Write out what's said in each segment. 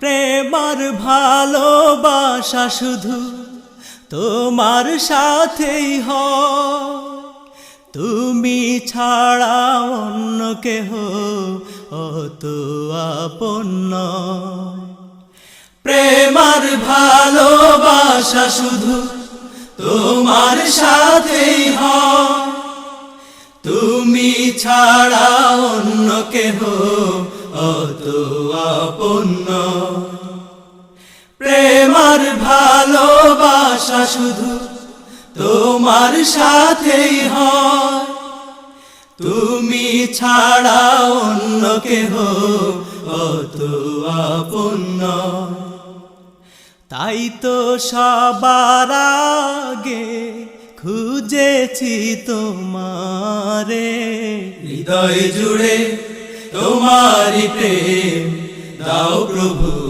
প্রেমার ভালোবাসা শুধু তোমার সাথেই হয় তুমি ছাড়া অন্য কেহ অত আপন নয়। প্রেমার ভালোবাসা শুধু তোমার সাথেই হয় তুমি ছাড়া অন্য কেহ অত আপন নয়। প্রেমার ভালোবাসা শুধু তোমার সাথেই হয়। তুমি ছাড়া অন্য কেহ অত আপন নয়। তাই তো সবার আগে খুঁজেছি তোমারে। হৃদয় জুড়ে তোমারি প্রেম, দাও প্রভু।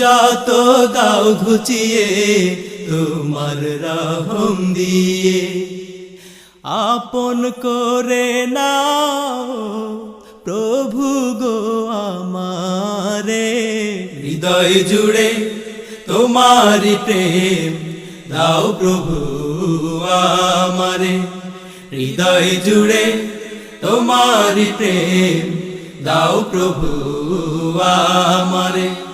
যত দাও ঘুচিয়ে, তোমার রহম দিয়ে। আপন করে নাও, প্রভু গো আমারে। হৃদয় জুড়ে তোমারি প্রেম, দাও প্রভু আমারে। হৃদয় জুড়ে তোমারি প্রেম, দাও প্রভু আমারে।